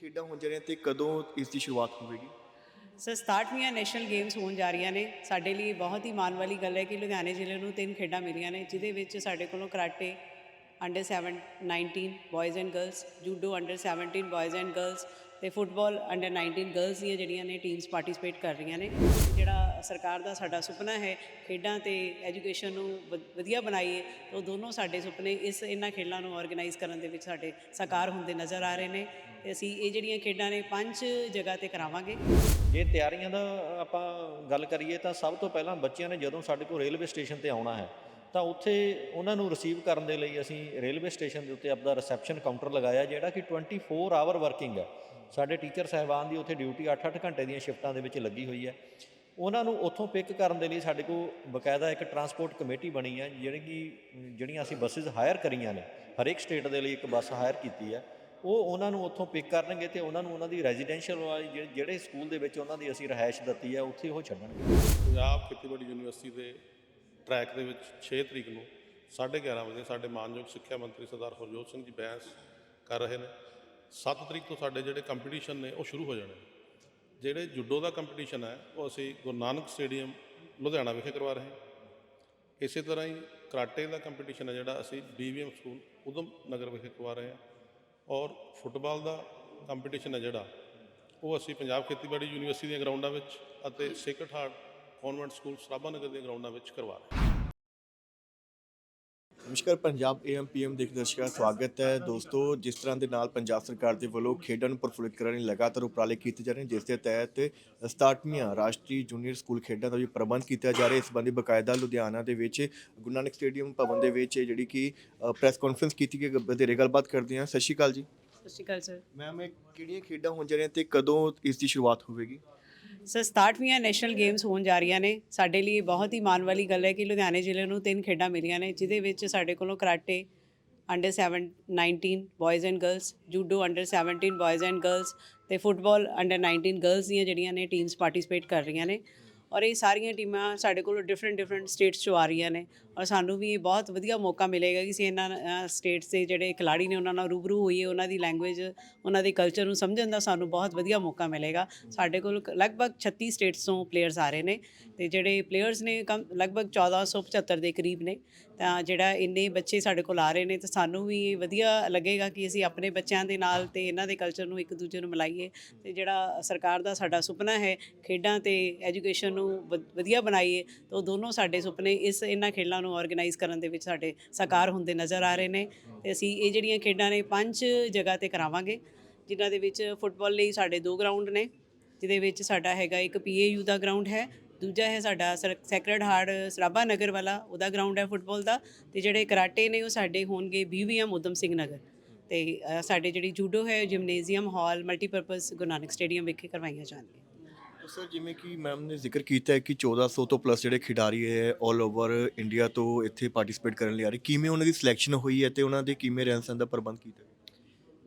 ਖੇਡਾਂ ਹੋਣ ਜਾ ਰਹੀਆਂ ਤੇ ਕਦੋਂ ਇਸ ਦੀ ਸ਼ੁਰੂਆਤ ਹੋਵੇਗੀ? ਸਰ 67ਵੀਆਂ ਨੈਸ਼ਨਲ ਗੇਮਸ ਹੋਣ ਜਾ ਰਹੀਆਂ ਨੇ। ਸਾਡੇ ਲਈ ਬਹੁਤ ਹੀ ਮਾਣ ਵਾਲੀ ਗੱਲ ਹੈ ਕਿ ਲੁਧਿਆਣੇ ਜ਼ਿਲ੍ਹੇ ਨੂੰ ਤਿੰਨ ਖੇਡਾਂ ਮਿਲੀਆਂ ਨੇ, ਜਿਹਦੇ ਵਿੱਚ ਸਾਡੇ ਕੋਲੋਂ karate under 7 19 boys and girls judo under 17 boys and girls ਤੇ ਫੁੱਟਬਾਲ ਅੰਡਰ 19 ਗਰਲਸ ਦੀਆਂ ਜਿਹੜੀਆਂ ਨੇ ਟੀਮਸ ਪਾਰਟਿਸਿਪੇਟ ਕਰ ਰਹੀਆਂ ਨੇ। ਜਿਹੜਾ ਸਰਕਾਰ ਦਾ ਸਾਡਾ ਸੁਪਨਾ ਹੈ ਖੇਡਾਂ ਤੇ ਐਜੂਕੇਸ਼ਨ ਨੂੰ ਵ- ਵਧੀਆ ਬਣਾਈਏ, ਤਾਂ ਉਹ ਦੋਨੋਂ ਸਾਡੇ ਸੁਪਨੇ ਇਸ, ਇਹਨਾਂ ਖੇਡਾਂ ਨੂੰ ਆਰਗੇਨਾਈਜ਼ ਕਰਨ ਦੇ ਵਿੱਚ ਸਾਡੇ ਸਾਕਾਰ ਹੁੰਦੇ ਨਜ਼ਰ ਆ ਰਹੇ ਨੇ। ਅਸੀਂ ਇਹ ਜਿਹੜੀਆਂ ਖੇਡਾਂ ਨੇ ਪੰਜ ਜਗ੍ਹਾ ਤੇ ਕਰਾਵਾਂਗੇ। ਜੇ ਤਿਆਰੀਆਂ ਦਾ ਆਪਾਂ ਗੱਲ ਕਰੀਏ ਤਾਂ ਸਭ ਤੋਂ ਪਹਿਲਾਂ ਬੱਚਿਆਂ ਨੇ ਜਦੋਂ ਸਾਡੇ ਕੋਲ ਰੇਲਵੇ ਸਟੇਸ਼ਨ ਤੇ ਆਉਣਾ ਹੈ, ਤਾਂ ਉੱਥੇ ਉਹਨਾਂ ਨੂੰ ਰਿਸੀਵ ਕਰਨ ਦੇ ਲਈ ਅਸੀਂ ਰੇਲਵੇ ਸਟੇਸ਼ਨ ਦੇ ਉੱਤੇ ਆਪਦਾ ਰਿਸੈਪਸ਼ਨ ਕਾਊਂਟਰ ਲਗਾਇਆ, ਜਿਹੜਾ ਕਿ 24 ਆਵਰ ਵਰਕਿੰਗ ਹੈ ਸਾਡੇ ਟੀਚਰ ਸਹਿਬਾਨ ਦੀ ਉੱਥੇ ਡਿਊਟੀ 8-8 ਘੰਟੇ ਦੀਆਂ ਸ਼ਿਫਟਾਂ ਦੇ ਵਿੱਚ ਲੱਗੀ ਹੋਈ ਹੈ। ਉਹਨਾਂ ਨੂੰ ਉੱਥੋਂ ਪਿਕ ਕਰਨ ਦੇ ਲਈ ਸਾਡੇ ਕੋਲ ਬਕਾਇਦਾ ਇੱਕ ਟਰਾਂਸਪੋਰਟ ਕਮੇਟੀ ਬਣੀ ਹੈ, ਜਿਹੜੀ ਕਿ, ਜਿਹੜੀਆਂ ਅਸੀਂ ਬੱਸਿਸ ਹਾਇਰ ਕਰੀਆਂ ਨੇ, ਹਰੇਕ ਸਟੇਟ ਦੇ ਲਈ ਇੱਕ ਬੱਸ ਹਾਇਰ ਕੀਤੀ ਹੈ। ਉਹ ਉਹਨਾਂ ਨੂੰ ਉੱਥੋਂ ਪਿਕ ਕਰਨਗੇ ਤੇ ਉਹਨਾਂ ਨੂੰ ਉਹਨਾਂ ਦੀ ਰੈਜ਼ੀਡੈਂਸ਼ੀਅਲ ਵਾਲੀ ਜਿਹੜੇ- ਜਿਹੜੇ ਸਕੂਲ ਦੇ ਵਿੱਚ ਉਹਨਾਂ ਦੀ ਅਸੀਂ ਰਿਹਾਇਸ਼ ਦਿੱਤੀ ਹੈ ਉੱਥੇ ਉਹ ਛੱਡਣਗੇ। ਪੰਜਾਬ ਖੇਤੀਬਾੜੀ ਯੂਨੀਵਰਸਿਟੀ ਦੇ ਟਰੈਕ ਦੇ ਵਿੱਚ 6 ਤਰੀਕ ਨੂੰ 11:30 ਵਜੇ ਸਾਡੇ ਮਾਨਯੋਗ ਸਿੱਖਿਆ ਮੰਤਰੀ ਸਰਦਾਰ ਹਰਜੋਤ ਸਿੰਘ ਜੀ ਬੈਂਸ ਕਰ ਰਹੇ ਨੇ। 7 ਤਰੀਕ ਤੋਂ ਸਾਡੇ ਜਿਹੜੇ ਕੰਪੀਟੀਸ਼ਨ ਨੇ, ਉਹ ਸ਼ੁਰੂ ਹੋ ਜਾਣੇ ਜਿਹੜੇ ਜੁੱਡੋ ਦਾ ਕੰਪੀਟੀਸ਼ਨ ਹੈ, ਉਹ ਅਸੀਂ ਗੁਰੂ ਨਾਨਕ ਸਟੇਡੀਅਮ ਲੁਧਿਆਣਾ ਵਿਖੇ ਕਰਵਾ ਰਹੇ ਹਾਂ। ਇਸੇ ਤਰ੍ਹਾਂ ਹੀ ਕਰਾਟੇ ਦਾ ਕੰਪੀਟੀਸ਼ਨ ਹੈ ਜਿਹੜਾ ਅਸੀਂ ਡੀਵੀਐਮ ਸਕੂਲ ਉਦਮ ਨਗਰ ਵਿਖੇ ਕਰਵਾ ਰਹੇ ਹਾਂ। ਔਰ ਫੁੱਟਬਾਲ ਦਾ ਕੰਪੀਟੀਸ਼ਨ ਹੈ ਜਿਹੜਾ, ਉਹ ਅਸੀਂ ਪੰਜਾਬ ਖੇਤੀਬਾੜੀ ਯੂਨੀਵਰਸਿਟੀ ਦੀਆਂ ਗਰਾਊਂਡਾਂ ਵਿੱਚ ਅਤੇ sacred heart convent school Sarabha Nagar ਦੀਆਂ ਗਰਾਊਂਡਾਂ ਵਿੱਚ ਕਰਵਾ ਰਹੇ ਹਾਂ। ਨਮਸਕਾਰ ਪੰਜਾਬ ਏਐਮ ਪੀਐਮ ਦੇ ਦਰਸ਼ਕਾਂ ਸਵਾਗਤ ਹੈ। ਦੋਸਤੋ ਜਿਸ ਤਰ੍ਹਾਂ ਦੇ ਨਾਲ ਪੰਜਾਬ ਸਰਕਾਰ ਦੇ ਵੱਲੋਂ ਖੇਡਾਂ ਨੂੰ ਪ੍ਰਫੁੱਲਿਤ ਕਰਨ ਲਈ ਲਗਾਤਾਰ ਉਪਰਾਲੇ ਕੀਤੇ ਜਾ ਰਹੇ ਨੇ ਜਿਸ ਦੇ ਤਹਿਤ 67ਵੀਆਂ ਰਾਸ਼ਟਰੀ ਜੂਨੀਅਰ ਸਕੂਲ ਖੇਡਾਂ ਦਾ ਵੀ ਪ੍ਰਬੰਧ ਕੀਤਾ ਜਾ ਰਿਹਾ। ਇਸ ਸੰਬੰਧੀ ਬਕਾਇਦਾ ਲੁਧਿਆਣਾ ਦੇ ਵਿੱਚ ਗੁਰੂ ਨਾਨਕ ਸਟੇਡੀਅਮ ਭਵਨ ਦੇ ਵਿੱਚ ਜਿਹੜੀ ਕਿ ਪ੍ਰੈਸ ਕਾਨਫਰੰਸ ਕੀਤੀ ਗਈ ਵਧੇਰੇ ਗੱਲਬਾਤ ਕਰਦੇ ਹਾਂ। ਸਤਿ ਸ਼੍ਰੀ ਅਕਾਲ ਜੀ। ਸਤਿ ਸ਼੍ਰੀ ਅਕਾਲ ਸਰ। ਮੈਮ ਇਹ ਕਿਹੜੀਆਂ ਖੇਡਾਂ ਹੋਣ ਜਾ ਰਹੀਆਂ ਤੇ ਕਦੋਂ ਇਸ ਦੀ ਸ਼ੁਰੂਆਤ ਹੋਵੇਗੀ? ਸਰ 67ਵੀਆਂ ਨੈਸ਼ਨਲ ਗੇਮਸ ਹੋਣ ਜਾ ਰਹੀਆਂ ਨੇ। ਸਾਡੇ ਲਈ ਬਹੁਤ ਹੀ ਮਾਣ ਵਾਲੀ ਗੱਲ ਹੈ ਕਿ ਲੁਧਿਆਣੇ ਜ਼ਿਲ੍ਹੇ ਨੂੰ ਤਿੰਨ ਖੇਡਾਂ ਮਿਲੀਆਂ ਨੇ, ਜਿਹਦੇ ਵਿੱਚ ਸਾਡੇ ਕੋਲੋਂ karate under 7 19 boys and girls judo under 17 boys and girls ਤੇ ਫੁੱਟਬਾਲ ਅੰਡਰ 19 ਗਰਲਸ ਦੀਆਂ ਜਿਹੜੀਆਂ ਨੇ ਟੀਮਸ ਪਾਰਟਿਸਿਪੇਟ ਕਰ ਰਹੀਆਂ ਨੇ। ਔਰ ਇਹ ਸਾਰੀਆਂ ਟੀਮਾਂ ਸਾਡੇ ਕੋਲ ਡਿਫਰੈਂਟ ਡਿਫਰੈਂਟ ਸਟੇਟਸ ਚੋਂ ਆ ਰਹੀਆਂ ਨੇ ਔਰ ਸਾਨੂੰ ਵੀ ਇਹ ਬਹੁਤ ਵਧੀਆ ਮੌਕਾ ਮਿਲੇਗਾ ਕਿ ਅਸੀਂ ਇਹਨਾਂ ਸਟੇਟਸ ਦੇ ਜਿਹੜੇ ਖਿਲਾੜੀ ਨੇ ਉਹਨਾਂ ਨਾਲ ਰੂਬਰੂ ਹੋਈਏ, ਉਹਨਾਂ ਦੀ ਲੈਂਗੁਏਜ ਉਹਨਾਂ ਦੇ ਕਲਚਰ ਨੂੰ ਸਮਝਣ ਦਾ ਸਾਨੂੰ ਬਹੁਤ ਵਧੀਆ ਮੌਕਾ ਮਿਲੇਗਾ। ਸਾਡੇ ਕੋਲ ਲਗਭਗ 36 ਸਟੇਟਸ ਤੋਂ ਪਲੇਅਰਸ ਆ ਰਹੇ ਨੇ ਤੇ ਜਿਹੜੇ ਪਲੇਅਰਸ ਨੇ ਕਮ, ਲਗਭਗ 1475 ਦੇ ਕਰੀਬ ਨੇ। ਤਾਂ ਜਿਹੜਾ ਇੰਨੇ ਬੱਚੇ ਸਾਡੇ ਕੋਲ ਆ ਰਹੇ ਨੇ, ਤੇ ਸਾਨੂੰ ਵੀ ਇਹ ਵਧੀਆ ਲੱਗੇਗਾ ਕਿ ਅਸੀਂ ਆਪਣੇ ਬੱਚਿਆਂ ਦੇ ਨਾਲ ਤੇ ਇਹਨਾਂ ਦੇ ਕਲਚਰ ਨੂੰ ਇੱਕ ਦੂਜੇ ਨੂੰ ਮਿਲਾਈਏ। ਤੇ ਜਿਹੜਾ ਸਰਕਾਰ ਦਾ ਸਾਡਾ ਸੁਪਨਾ ਹੈ ਖੇਡਾਂ ਤੇ ਐਜੂਕੇਸ਼ਨ ਨੂੰ ਵ- ਵਧੀਆ ਬਣਾਈਏ, ਤਾਂ ਉਹ ਦੋਨੋਂ ਸਾਡੇ ਸੁਪਨੇ ਇਸ ਇਹਨਾਂ ਖੇਡਾਂ ਨੂੰ ਆਰਗੇਨਾਈਜ਼ ਕਰਨ ਦੇ ਵਿੱਚ ਸਾਡੇ ਸਾਕਾਰ ਹੁੰਦੇ ਨਜ਼ਰ ਆ ਰਹੇ ਨੇ। ਤੇ ਅਸੀਂ ਇਹ ਜਿਹੜੀਆਂ ਖੇਡਾਂ ਨੇ ਪੰਜ ਜਗ੍ਹਾ ਤੇ ਕਰਾਵਾਂਗੇ, ਜਿਨ੍ਹਾਂ ਦੇ ਵਿੱਚ ਫੁੱਟਬਾਲ ਲਈ ਸਾਡੇ ਦੋ ਗਰਾਊਂਡ ਨੇ, ਜਿਹਦੇ ਵਿੱਚ ਸਾਡਾ ਹੈਗਾ ਇੱਕ ਪੀਏਯੂ ਦਾ ਗਰਾਊਂਡ ਹੈ ਦੂਜਾ ਹੈ ਸਾਡਾ ਸੈਕਰਡ ਹਾਰਟ ਸਰਾਭਾ ਨਗਰ ਵਾਲਾ, ਉਹਦਾ ਗਰਾਊਂਡ ਹੈ ਫੁੱਟਬਾਲ ਦਾ ਤੇ ਜਿਹੜੇ ਕਰਾਟੇ ਨੇ ਉਹ ਸਾਡੇ ਹੋਣਗੇ ਬੀਵੀਐਮ ਉਦਮ ਸਿੰਘ ਨਗਰ। ਤੇ ਸਾਡੇ ਜਿਹੜੀ ਜੂਡੋ ਹੈ gymnasium hall multipurpose Guru Nanak stadium ਵਿਖੇ ਕਰਵਾਈਆਂ ਜਾਣਗੀਆਂ। ਸਰ, ਜਿਵੇਂ ਕਿ ਮੈਮ ਨੇ ਜ਼ਿਕਰ ਕੀਤਾ ਹੈ ਕਿ 1400 ਤੋਂ ਪਲੱਸ ਜਿਹੜੇ ਖਿਡਾਰੀ ਹੈ 올 ਓਵਰ ਇੰਡੀਆ ਤੋਂ ਇੱਥੇ ਪਾਰਟਿਸਿਪੇਟ ਕਰਨ ਲਈ ਆ ਰਹੇ, ਕਿਵੇਂ ਉਹਨਾਂ ਦੀ ਸਿਲੈਕਸ਼ਨ ਹੋਈ ਹੈ ਤੇ ਉਹਨਾਂ ਦੇ ਕਿਵੇਂ ਰਹਿਣ ਸਹਿਣ ਦਾ ਪ੍ਰਬੰਧ ਕੀਤਾ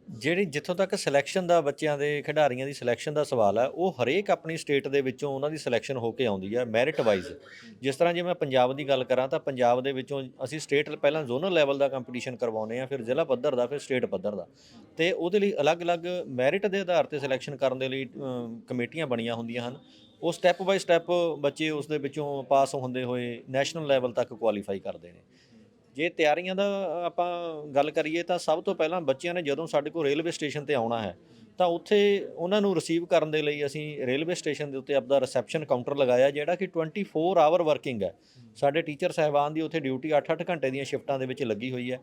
ਜਿਹੜੀ ਜਿੱਥੋਂ ਤੱਕ ਸਿਲੈਕਸ਼ਨ ਦਾ ਬੱਚਿਆਂ ਦੇ, ਖਿਡਾਰੀਆਂ ਦੀ ਸਿਲੈਕਸ਼ਨ ਦਾ ਸਵਾਲ ਹੈ ਉਹ ਹਰੇਕ ਆਪਣੀ ਸਟੇਟ ਦੇ ਵਿੱਚੋਂ ਉਹਨਾਂ ਦੀ ਸਿਲੈਕਸ਼ਨ ਹੋ ਕੇ ਆਉਂਦੀ ਹੈ ਮੈਰਿਟ ਵਾਈਜ਼ ਜਿਸ ਤਰ੍ਹਾਂ ਜੇ ਮੈਂ ਪੰਜਾਬ ਦੀ ਗੱਲ ਕਰਾਂ ਤਾਂ ਪੰਜਾਬ ਦੇ ਵਿੱਚੋਂ ਅਸੀਂ ਸਟੇਟ ਪਹਿਲਾਂ ਜ਼ੋਨਲ ਲੈਵਲ ਦਾ ਕੰਪੀਟੀਸ਼ਨ ਕਰਵਾਉਂਦੇ ਆ, ਫਿਰ ਜ਼ਿਲ੍ਹਾ ਪੱਧਰ ਦਾ, ਫਿਰ ਸਟੇਟ ਪੱਧਰ ਦਾ। ਤੇ ਉਹਦੇ ਲਈ ਅਲੱਗ-ਅਲੱਗ ਮੈਰਿਟ ਦੇ ਆਧਾਰ ਤੇ ਸਿਲੈਕਸ਼ਨ ਕਰਨ ਦੇ ਲਈ ਕਮੇਟੀਆਂ ਬਣੀਆਂ ਹੁੰਦੀਆਂ ਹਨ। ਉਹ ਸਟੈਪ ਬਾਈ ਸਟੈਪ ਬੱਚੇ ਉਸ ਦੇ ਵਿੱਚੋਂ ਪਾਸ ਹੁੰਦੇ ਹੋਏ ਨੈਸ਼ਨਲ ਲੈਵਲ ਤੱਕ ਕੁਆਲੀਫਾਈ ਕਰਦੇ ਨੇ। ਜੇ ਤਿਆਰੀਆਂ ਦਾ ਆਪਾਂ ਗੱਲ ਕਰੀਏ ਤਾਂ ਸਭ ਤੋਂ ਪਹਿਲਾਂ ਬੱਚਿਆਂ ਨੇ ਜਦੋਂ ਸਾਡੇ ਕੋਲ ਰੇਲਵੇ ਸਟੇਸ਼ਨ ਤੇ ਆਉਣਾ ਹੈ, ਤਾਂ ਉੱਥੇ ਉਹਨਾਂ ਨੂੰ ਰਿਸੀਵ ਕਰਨ ਦੇ ਲਈ ਅਸੀਂ ਰੇਲਵੇ ਸਟੇਸ਼ਨ ਦੇ ਉੱਤੇ ਆਪਦਾ ਰਿਸੈਪਸ਼ਨ ਕਾਊਂਟਰ ਲਗਾਇਆ ਜਿਹੜਾ ਕਿ 24 ਆਵਰ ਵਰਕਿੰਗ ਹੈ। ਸਾਡੇ ਟੀਚਰ ਸਹਿਬਾਨ ਦੀ ਉੱਥੇ ਡਿਊਟੀ 8-8 ਘੰਟੇ ਦੀਆਂ ਸ਼ਿਫਟਾਂ ਦੇ ਵਿੱਚ ਲੱਗੀ ਹੋਈ ਹੈ।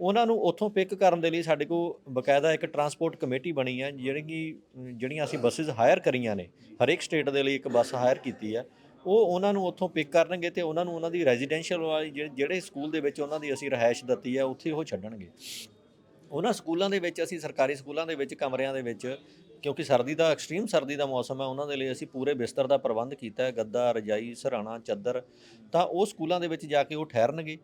ਉਹਨਾਂ ਨੂੰ ਉੱਥੋਂ ਪਿਕ ਕਰਨ ਦੇ ਲਈ ਸਾਡੇ ਕੋਲ ਬਕਾਇਦਾ ਇੱਕ ਟਰਾਂਸਪੋਰਟ ਕਮੇਟੀ ਬਣੀ ਹੈ, ਜਿਹੜੀ ਕਿ ਜਿਹੜੀਆਂ ਅਸੀਂ ਬੱਸਿਸ ਹਾਇਰ ਕਰੀਆਂ ਨੇ, ਹਰੇਕ ਸਟੇਟ ਦੇ ਲਈ ਇੱਕ ਬੱਸ ਹਾਇਰ ਕੀਤੀ ਹੈ। ਉਹ ਉਹਨਾਂ ਨੂੰ ਉੱਥੋਂ ਪਿਕ ਕਰਨਗੇ ਤੇ ਉਹਨਾਂ ਨੂੰ ਉਹਨਾਂ ਦੀ ਰੈਜ਼ੀਡੈਂਸ਼ੀਅਲ ਵਾਲੀ ਜਿਹੜੇ- ਜਿਹੜੇ ਸਕੂਲ ਦੇ ਵਿੱਚ ਉਹਨਾਂ ਦੀ ਅਸੀਂ ਰਿਹਾਇਸ਼ ਦਿੱਤੀ ਹੈ ਉੱਥੇ ਉਹ ਛੱਡਣਗੇ। ਉਹਨਾਂ ਸਕੂਲਾਂ ਦੇ ਵਿੱਚ, ਅਸੀਂ ਸਰਕਾਰੀ ਸਕੂਲਾਂ ਦੇ ਵਿੱਚ, ਕਮਰਿਆਂ ਦੇ ਵਿੱਚ, ਕਿਉਂਕਿ ਸਰਦੀ ਦਾ ਐਕਸਟ੍ਰੀਮ ਸਰਦੀ ਦਾ ਮੌਸਮ ਹੈ, ਉਹਨਾਂ ਦੇ ਲਈ ਅਸੀਂ ਪੂਰੇ ਬਿਸਤਰ ਦਾ ਪ੍ਰਬੰਧ ਕੀਤਾ ਹੈ, ਗੱਦਾ, ਰਜਾਈ, ਸਰਾਣਾ, ਚਾਦਰ, ਤਾਂ ਉਹ ਸਕੂਲਾਂ ਦੇ ਵਿੱਚ ਜਾ ਕੇ ਉਹ ਠਹਿਰਨਗੇ।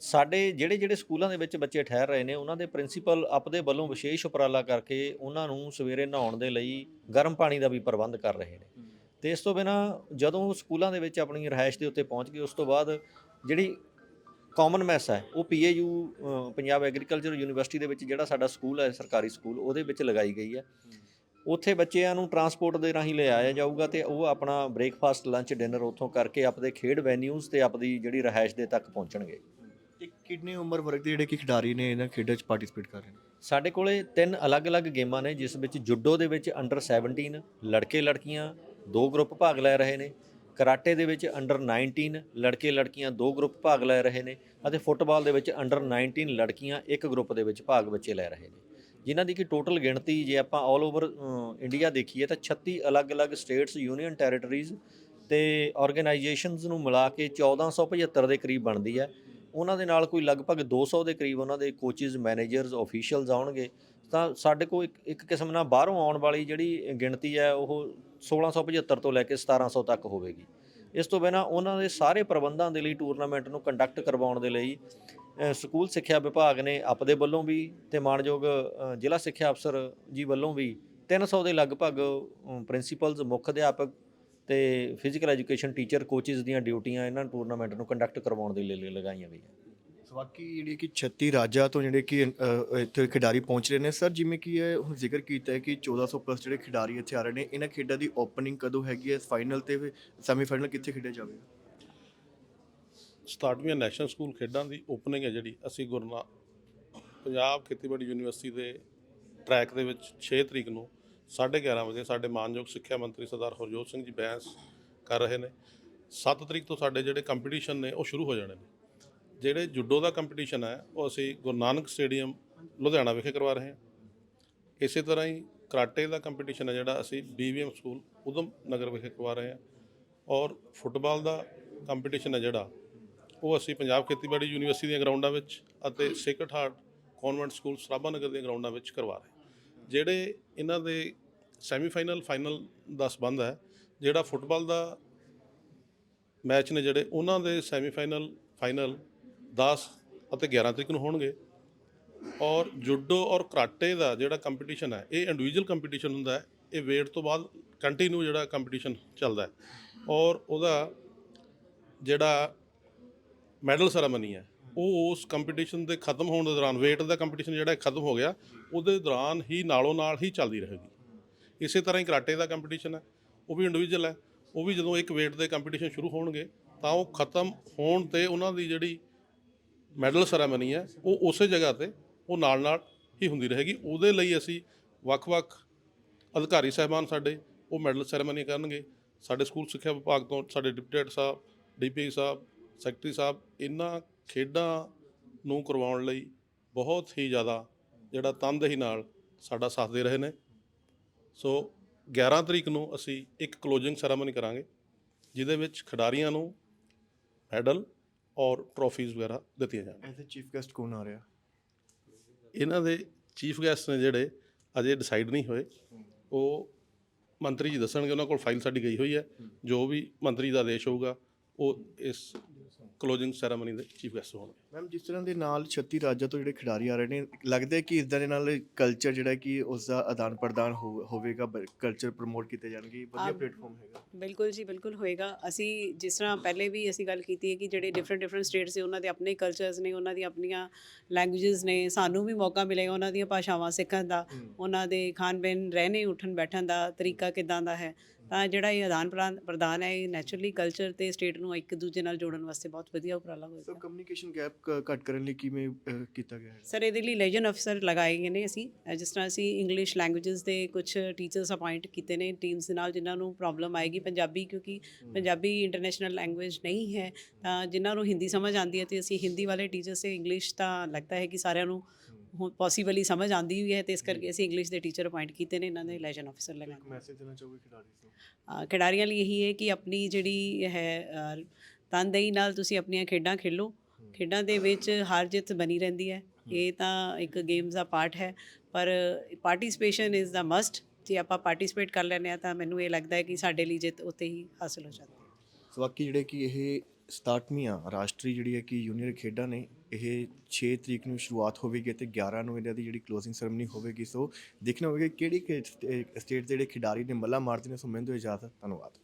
ਸਾਡੇ ਜਿਹੜੇ ਜਿਹੜੇ ਸਕੂਲਾਂ ਦੇ ਵਿੱਚ ਬੱਚੇ ਠਹਿਰ ਰਹੇ ਨੇ, ਉਹਨਾਂ ਦੇ ਪ੍ਰਿੰਸੀਪਲ ਆਪਦੇ ਵੱਲੋਂ ਵਿਸ਼ੇਸ਼ ਉਪਰਾਲਾ ਕਰਕੇ ਉਹਨਾਂ ਨੂੰ ਸਵੇਰੇ ਨਹਾਉਣ ਦੇ ਲਈ ਗਰਮ ਪਾਣੀ ਦਾ ਵੀ ਪ੍ਰਬੰਧ ਕਰ ਰਹੇ ਨੇ। ਤੇ ਇਸ ਤੋਂ ਬਿਨਾ ਜਦੋਂ ਉਹ ਸਕੂਲਾਂ ਦੇ ਵਿੱਚ ਆਪਣੀ ਰਿਹਾਇਸ਼ ਦੇ ਉੱਤੇ ਪਹੁੰਚ ਗਏ ਉਸ ਤੋਂ ਬਾਅਦ ਜਿਹੜੀ ਕਾਮਨ ਮੈਸ ਹੈ ਉਹ ਪੀਏਯੂ ਪੰਜਾਬ ਐਗਰੀਕਲਚਰ ਯੂਨੀਵਰਸਿਟੀ ਦੇ ਵਿੱਚ ਜਿਹੜਾ ਸਾਡਾ ਸਕੂਲ ਹੈ ਸਰਕਾਰੀ ਸਕੂਲ ਉਹਦੇ ਵਿੱਚ ਲਗਾਈ ਗਈ ਹੈ। ਉੱਥੇ ਬੱਚਿਆਂ ਨੂੰ ਟਰਾਂਸਪੋਰਟ ਦੇ ਰਾਹੀਂ ਲੈ ਆਇਆ ਜਾਊਗਾ ਤੇ ਉਹ ਆਪਣਾ ਬ੍ਰੇਕਫਾਸਟ ਲੰਚ ਡਿਨਰ ਉੱਥੋਂ ਕਰਕੇ ਆਪਦੇ ਖੇਡ ਵੈਨਿਊਜ਼ ਤੇ ਆਪਦੀ ਜਿਹੜੀ ਰਿਹਾਇਸ਼ ਦੇ ਤੱਕ ਪਹੁੰਚਣਗੇ। ਤੇ ਕਿੰਨੇ ਉਮਰ ਵਰਗ ਦੇ ਜਿਹੜੇ ਕਿ ਖਿਡਾਰੀ ਨੇ ਇਹਨਾਂ ਖੇਡਾਂ 'ਚ ਪਾਰਟਿਸਿਪੇਟ ਕਰ ਰਹੇ ਨੇ? ਸਾਡੇ ਕੋਲੇ ਤਿੰਨ ਅਲੱਗ-ਅਲੱਗ ਗੇਮਾਂ ਨੇ ਜਿਸ ਵਿੱਚ ਜੁੱਡੋ ਦੇ ਵਿੱਚ ਅੰਡਰ 17 ਲੜਕੇ ਲੜਕੀਆਂ ਦੋ ਗਰੁੱਪ ਭਾਗ ਲੈ ਰਹੇ ਨੇ। ਕਰਾਟੇ ਦੇ ਵਿੱਚ ਅੰਡਰ 19 ਲੜਕੇ ਲੜਕੀਆਂ ਦੋ ਗਰੁੱਪ ਭਾਗ ਲੈ ਰਹੇ ਨੇ ਅਤੇ ਫੁੱਟਬਾਲ ਦੇ ਵਿੱਚ ਅੰਡਰ 19 ਲੜਕੀਆਂ ਇੱਕ ਗਰੁੱਪ ਦੇ ਵਿੱਚ ਭਾਗ ਬੱਚੇ ਲੈ ਰਹੇ ਨੇ। ਜਿਨ੍ਹਾਂ ਦੀ ਕਿ ਟੋਟਲ ਗਿਣਤੀ ਜੇ ਆਪਾਂ ਆਲ ਓਵਰ ਇੰਡੀਆ ਦੇਖੀਏ ਤਾਂ 36 ਅਲੱਗ-ਅਲੱਗ ਸਟੇਟਸ ਯੂਨੀਅਨ ਟੈਰੀਟਰੀਜ਼ ਤੇ ਆਰਗੇਨਾਈਜੇਸ਼ਨਸ ਨੂੰ ਮਿਲਾ ਕੇ 1475 ਦੇ ਕਰੀਬ ਬਣਦੀ ਹੈ। ਉਹਨਾਂ ਦੇ ਨਾਲ ਕੋਈ ਲਗਭਗ 200 ਦੇ ਕਰੀਬ ਉਹਨਾਂ ਦੇ ਕੋਚਿਸ ਮੈਨੇਜਰਸ ਆਫੀਸ਼ੀਅਲਸ ਆਉਣਗੇ। ਤਾਂ ਸਾਡੇ ਕੋਲ ਇੱਕ ਇੱਕ ਕਿਸਮ ਨਾਲ ਬਾਹਰੋਂ ਆਉਣ ਵਾਲੀ ਜਿਹੜੀ ਗਿਣਤੀ ਹੈ, ਉਹ 1675 ਤੋਂ ਲੈ ਕੇ 1700 ਤੱਕ ਹੋਵੇਗੀ। ਇਸ ਤੋਂ ਬਿਨਾਂ ਉਹਨਾਂ ਦੇ ਸਾਰੇ ਪ੍ਰਬੰਧਾਂ ਦੇ ਲਈ ਟੂਰਨਾਮੈਂਟ ਨੂੰ ਕੰਡਕਟ ਕਰਵਾਉਣ ਦੇ ਲਈ ਸਕੂਲ ਸਿੱਖਿਆ ਵਿਭਾਗ ਨੇ ਆਪਦੇ ਵੱਲੋਂ ਵੀ ਤੇ ਮਾਣਯੋਗ ਜ਼ਿਲ੍ਹਾ ਸਿੱਖਿਆ ਅਫਸਰ ਜੀ ਵੱਲੋਂ ਵੀ 300 ਦੇ ਲਗਭਗ ਪ੍ਰਿੰਸੀਪਲਸ ਮੁੱਖ ਅਧਿਆਪਕ ਤੇ ਫਿਜ਼ੀਕਲ ਐਜੂਕੇਸ਼ਨ ਟੀਚਰ ਕੋਚਿਸ ਦੀਆਂ ਡਿਊਟੀਆਂ ਇਹਨਾਂ ਟੂਰਨਾਮੈਂਟ ਨੂੰ ਕੰਡਕਟ ਕਰਵਾਉਣ ਦੇ ਲਈ ਲਗਾਈਆਂ ਗਈਆਂ। ਬਾਕੀ ਜਿਹੜੀ ਕਿ 36 ਰਾਜਾਂ ਤੋਂ ਜਿਹੜੇ ਕਿ ਅ, ਇੱਥੇ ਖਿਡਾਰੀ ਪਹੁੰਚ ਰਹੇ ਨੇ ਸਰ ਜਿਵੇਂ ਕਿ ਇਹ ਹੁਣ ਜ਼ਿਕਰ ਕੀਤਾ ਹੈ ਕਿ 1400 ਪਲੱਸ ਜਿਹੜੇ ਖਿਡਾਰੀ ਇੱਥੇ ਆ ਰਹੇ ਨੇ ਇਹਨਾਂ ਖੇਡਾਂ ਦੀ ਓਪਨਿੰਗ ਕਦੋਂ ਹੈਗੀ ਹੈ? ਫਾਈਨਲ ਤੇ ਸੈਮੀਫਾਈਨਲ ਕਿੱਥੇ ਖੇਡਿਆ ਜਾਵੇਗਾ? 67ਵੀਂ ਨੈਸ਼ਨਲ ਸਕੂਲ ਖੇਡਾਂ ਦੀ ਓਪਨਿੰਗ ਹੈ ਜਿਹੜੀ ਅਸੀਂ ਗੁਰਨਾ ਪੰਜਾਬ ਖੇਤੀਬਾੜੀ ਯੂਨੀਵਰਸਿਟੀ ਦੇ ਟਰੈਕ ਦੇ ਵਿੱਚ 6 ਤਰੀਕ ਨੂੰ 11:30 ਵਜੇ ਸਾਡੇ ਮਾਨਯੋਗ ਸਿੱਖਿਆ ਮੰਤਰੀ ਸਰਦਾਰ ਹਰਜੋਤ ਸਿੰਘ ਜੀ ਬੈਂਸ ਕਰ ਰਹੇ ਨੇ। 7 ਤਰੀਕ ਤੋਂ ਸਾਡੇ ਜਿਹੜੇ ਕੰਪੀਟੀਸ਼ਨ ਨੇ ਉਹ ਸ਼ੁਰੂ ਹੋ ਜਾਣੇ ਨੇ। ਜਿਹੜੇ ਜੁੱਡੋ ਦਾ ਕੰਪੀਟੀਸ਼ਨ ਹੈ, ਉਹ ਅਸੀਂ ਗੁਰੂ ਨਾਨਕ ਸਟੇਡੀਅਮ ਲੁਧਿਆਣਾ ਵਿਖੇ ਕਰਵਾ ਰਹੇ ਹਾਂ ਇਸੇ ਤਰ੍ਹਾਂ ਹੀ ਕਰਾਟੇ ਦਾ ਕੰਪੀਟੀਸ਼ਨ ਹੈ ਜਿਹੜਾ ਅਸੀਂ ਬੀਵੀਐਮ ਸਕੂਲ ਉਦਮ ਨਗਰ ਵਿਖੇ ਕਰਵਾ ਰਹੇ ਹਾਂ ਔਰ ਫੁੱਟਬਾਲ ਦਾ ਕੰਪੀਟੀਸ਼ਨ ਹੈ ਜਿਹੜਾ, ਉਹ ਅਸੀਂ ਪੰਜਾਬ ਖੇਤੀਬਾੜੀ ਯੂਨੀਵਰਸਿਟੀ ਦੀਆਂ ਗਰਾਊਂਡਾਂ ਵਿੱਚ ਅਤੇ sacred heart convent school Sarabha Nagar ਦੀਆਂ ਗਰਾਊਂਡਾਂ ਵਿੱਚ ਕਰਵਾ ਰਹੇ ਹਾਂ। ਜਿਹੜੇ ਇਹਨਾਂ ਦੇ ਸੈਮੀਫਾਈਨਲ ਫਾਈਨਲ ਦਾ ਸਬੰਧ ਹੈ, ਜਿਹੜਾ ਫੁੱਟਬਾਲ ਦਾ ਮੈਚ ਨੇ ਜਿਹੜੇ, ਉਹਨਾਂ ਦੇ ਸੈਮੀਫਾਈਨਲ ਫਾਈਨਲ 10 ਅਤੇ 11 ਤਰੀਕ ਨੂੰ ਹੋਣਗੇ। ਔਰ ਜੁੱਡੋ ਔਰ ਕਰਾਟੇ ਦਾ ਜਿਹੜਾ ਕੰਪੀਟੀਸ਼ਨ ਹੈ, ਇਹ ਇੰਡੀਵਿਜੂਅਲ ਕੰਪੀਟੀਸ਼ਨ ਹੁੰਦਾ ਹੈ। ਇਹ ਵੇਟ ਤੋਂ ਬਾਅਦ ਕੰਟੀਨਿਊ ਜਿਹੜਾ ਕੰਪੀਟੀਸ਼ਨ ਚੱਲਦਾ ਹੈ। ਔਰ ਉਹਦਾ ਜਿਹੜਾ ਮੈਡਲ ਸੈਰਾਮਨੀ ਹੈ, ਉਹ ਉਸ ਕੰਪੀਟੀਸ਼ਨ ਦੇ ਖਤਮ ਹੋਣ ਦੇ ਦੌਰਾਨ ਵੇਟ ਦਾ ਕੰਪੀਟੀਸ਼ਨ ਜਿਹੜਾ ਖਤਮ ਹੋ ਗਿਆ, ਉਹਦੇ ਦੌਰਾਨ ਹੀ ਨਾਲੋਂ ਨਾਲ ਹੀ ਚੱਲਦੀ ਰਹੇਗੀ। ਇਸੇ ਤਰ੍ਹਾਂ ਹੀ ਕਰਾਟੇ ਦਾ ਕੰਪੀਟੀਸ਼ਨ ਹੈ, ਉਹ ਵੀ ਇੰਡੀਵਿਜੂਅਲ ਹੈ। ਉਹ ਵੀ ਜਦੋਂ ਇੱਕ ਵੇਟ ਦੇ ਕੰਪੀਟੀਸ਼ਨ ਸ਼ੁਰੂ ਹੋਣਗੇ, ਤਾਂ ਉਹ ਖਤਮ ਹੋਣ ਤੇ ਉਹਨਾਂ ਦੀ ਜਿਹੜੀ ਮੈਡਲ ਸੈਰਾਮਨੀ ਹੈ, ਉਹ ਉਸੇ ਜਗ੍ਹਾ ਤੇ ਉਹ ਨਾਲ ਨਾਲ ਹੀ ਹੁੰਦੀ ਰਹੇਗੀ। ਉਹਦੇ ਲਈ ਅਸੀਂ ਵੱਖ-ਵੱਖ ਅਧਿਕਾਰੀ ਸਹਿਬਾਨ ਸਾਡੇ, ਉਹ ਮੈਡਲ ਸੈਰੇਮਨੀ ਕਰਨਗੇ। ਸਾਡੇ ਸਕੂਲ ਸਿੱਖਿਆ ਵਿਭਾਗ ਤੋਂ ਸਾਡੇ ਡਿਪਟੀ ਹੈਡ ਸਾਹਿਬ, ਡੀਪੀ ਸਾਹਿਬ, ਸੈਕਟਰੀ ਸਾਹਿਬ, ਇਹਨਾਂ ਖੇਡਾਂ ਨੂੰ ਕਰਵਾਉਣ ਲਈ ਬਹੁਤ ਹੀ ਜ਼ਿਆਦਾ ਜਿਹੜਾ ਤਨਦੇਹੀ ਨਾਲ ਸਾਡਾ ਸਾਥ ਦੇ ਰਹੇ ਨੇ। ਸੋ 11 ਤਰੀਕ ਨੂੰ ਅਸੀਂ ਇੱਕ ਕਲੋਜ਼ਿੰਗ ਸੈਰੇਮਨੀ ਕਰਾਂਗੇ, ਜਿਹਦੇ ਵਿੱਚ ਖਿਡਾਰੀਆਂ ਨੂੰ ਮੈਡਲ ਔਰ ਟਰੋਫੀਜ਼ ਵਗੈਰਾ ਦਿੱਤੀਆਂ ਜਾਣ। ਐਜ਼ ਅ ਚੀਫ ਗੈਸਟ ਕੌਣ ਆ ਰਿਹਾ? ਇਹਨਾਂ ਦੇ ਚੀਫ ਗੈਸਟ ਨੇ ਜਿਹੜੇ ਅਜੇ ਡਿਸਾਈਡ ਨਹੀਂ ਹੋਏ। ਉਹ ਮੰਤਰੀ ਜੀ ਦੱਸਣਗੇ ਉਹਨਾਂ ਕੋਲ ਫਾਈਲ ਸਾਡੀ ਗਈ ਹੋਈ ਹੈ। ਜੋ ਵੀ ਮੰਤਰੀ ਦਾ ਆਦੇਸ਼ ਹੋਊਗਾ ਉਹ ਇਸ ਕਲੋਜ਼ਿੰਗ ਸੈਰੇਮਨੀ ਦੇ ਚੀਫ ਗੈਸਟ ਹੋਣਗੇ ਮੈਮ ਜਿਸ ਤਰ੍ਹਾਂ ਦੇ ਨਾਲ 36 ਰਾਜਾਂ ਤੋਂ ਜਿਹੜੇ ਖਿਡਾਰੀ ਆ ਰਹੇ ਨੇ ਲੱਗਦਾ ਹੈ ਕਿ ਇਸ ਦੇ ਨਾਲ ਕਲਚਰ ਜਿਹੜਾ ਕਿ ਉਸ ਦਾ ਆਦਾਨ ਪ੍ਰਦਾਨ ਹੋਵੇਗਾ ਕਲਚਰ ਪ੍ਰਮੋਟ ਕੀਤੇ ਜਾਣਗੇ। ਵਧੀਆ। ਪਲੇਟਫਾਰਮ ਹੈਗਾ। ਬਿਲਕੁਲ ਜੀ ਬਿਲਕੁਲ ਹੋਏਗਾ। ਅਸੀਂ ਜਿਸ ਤਰ੍ਹਾਂ ਪਹਿਲੇ ਵੀ ਅਸੀਂ ਗੱਲ ਕੀਤੀ ਹੈ ਕਿ ਜਿਹੜੇ ਡਿਫਰੈਂਟ ਡਿਫਰੈਂਟ ਸਟੇਟਸ ਨੇ ਉਹਨਾਂ ਦੇ ਆਪਣੇ ਕਲਚਰਸ ਨੇ ਉਹਨਾਂ ਦੀ ਆਪਣੀਆਂ ਲੈਂਗੁਏਜਸ ਨੇ ਸਾਨੂੰ ਵੀ ਮੌਕਾ ਮਿਲੇਗਾ ਉਹਨਾਂ ਦੀਆਂ ਭਾਸ਼ਾਵਾਂ ਸਿੱਖਣ ਦਾ। ਉਹਨਾਂ ਦੇ ਖਾਣ ਪੀਣ ਰਹਿਣੇ ਉੱਠਣ ਬੈਠਣ ਦਾ ਤਰੀਕਾ ਕਿਦਾਂ ਦਾ ਹੈ। ਤਾਂ ਜਿਹੜਾ ਇਹ ਆਦਾਨ ਪ੍ਰਦਾਨ ਹੈ ਇਹ ਨੈਚੁਰਲੀ ਕਲਚਰ ਤੇ ਸਟੇਟ ਨੂੰ ਇੱਕ ਦੂਜੇ ਨਾਲ ਜੋੜਨ ਵਾਸਤੇ ਬਹੁਤ ਵਧੀਆ ਉਪਰਾਲਾ ਸੋ ਹੋਏਗਾ ਕਮਿਊਨੀਕੇਸ਼ਨ ਗੈਪ ਘੱਟ ਕਰਨ ਲਈ ਕਿਵੇਂ ਕੀਤਾ ਗਿਆ ਹੈ? ਸਰ ਇਹਦੇ ਲਈ ਲੈਜਨ ਅਫਸਰ ਲਗਾਏ ਗਏ ਨੇ ਅਸੀਂ। ਜਿਸ ਤਰ੍ਹਾਂ ਅਸੀਂ ਇੰਗਲਿਸ਼ ਲੈਂਗੁਏਜਸ ਦੇ ਕੁਝ ਟੀਚਰਸ ਅਪਾਇੰਟ ਕੀਤੇ ਨੇ ਟੀਮਸ ਦੇ ਨਾਲ ਜਿਨ੍ਹਾਂ ਨੂੰ ਪ੍ਰੋਬਲਮ ਆਏਗੀ ਪੰਜਾਬੀ ਕਿਉਂਕਿ ਪੰਜਾਬੀ ਇੰਟਰਨੈਸ਼ਨਲ ਲੈਂਗੁਏਜ ਨਹੀਂ ਹੈ ਤਾਂ ਜਿਨ੍ਹਾਂ ਨੂੰ ਹਿੰਦੀ ਸਮਝ ਆਉਂਦੀ ਹੈ ਤੇ ਅਸੀਂ ਹਿੰਦੀ ਵਾਲੇ ਟੀਚਰਸ ਤੇ ਇੰਗਲਿਸ਼ ਤਾਂ ਲੱਗਦਾ ਹੈ ਕਿ ਸਾਰਿਆਂ ਨੂੰ ਪੋਸੀਬਲੀ ਸਮਝ ਆਉਂਦੀ ਵੀ ਹੈ ਤੇ ਇਸ ਕਰਕੇ ਅਸੀਂ ਇੰਗਲਿਸ਼ ਦੇ ਟੀਚਰ ਅਪਾਇੰਟ ਕੀਤੇ ਨੇ ਇਹਨਾਂ ਦੇ ਲੈਜਨ ਅਫਸਰ ਲਗਾਏ ਇੱਕ ਮੈਸੇਜ ਦੇਣਾ ਚਾਹੋਗੇ ਖਿਡਾਰੀ ਨੂੰ ਖਿਡਾਰੀਆਂ ਲਈ ਇਹੀ ਹੈ ਕਿ ਆਪਣੀ ਜਿਹੜੀ ਹੈ ਤਨਦੇਹੀ ਨਾਲ ਤੁਸੀਂ ਆਪਣੀਆਂ ਖੇਡਾਂ ਖੇਲੋ। ਖੇਡਾਂ ਦੇ ਵਿੱਚ ਹਾਰ ਜਿੱਤ ਬਣੀ ਰਹਿੰਦੀ ਹੈ। ਇਹ ਤਾਂ ਇੱਕ ਗੇਮਸ ਦਾ ਪਾਰਟ ਹੈ ਪਰ ਪਾਰਟਿਸਿਪੇਸ਼ਨ ਇਜ਼ ਦਾ ਮਸਟ ਜੇ ਆਪਾਂ ਪਾਰਟਿਸਿਪੇਟ ਕਰ ਲੈਂਦੇ ਆ ਤਾਂ ਮੈਨੂੰ ਇਹ ਲੱਗਦਾ ਹੈ ਕਿ ਸਾਡੇ ਲਈ ਜਿੱਤ ਉੱਤੇ ਹੀ ਹਾਸਲ ਹੋ ਜਾਂਦੀ ਹੈ। ਸੋ ਬਾਕੀ ਜਿਹੜੇ ਕਿ ਇਹ 67ਵੀਆਂ ਰਾਸ਼ਟਰੀ ਜਿਹੜੀ ਹੈ ਕਿ ਯੂਨੀਅਨ ਖੇਡਾਂ ਨੇ ਇਹ 6 ਤਰੀਕ ਨੂੰ ਸ਼ੁਰੂਆਤ ਹੋਵੇਗੀ ਤੇ 11 ਨੂੰ ਇਹਨਾਂ ਦੀ ਜਿਹੜੀ ਕਲੋਜ਼ਿੰਗ ਸੈਰਮਨੀ ਹੋਵੇਗੀ, ਸੋ ਦੇਖਣਾ ਹੋਵੇਗਾ ਕਿਹੜੀ ਸਟੇਟ ਦੇ ਜਿਹੜੇ ਖਿਡਾਰੀ ਨੇ ਮੱਲਾ ਮਾਰਦੇ ਨੇ, ਸੋ ਮੈਨੂੰ ਇਜਾਜ਼ਤ, ਧੰਨਵਾਦ।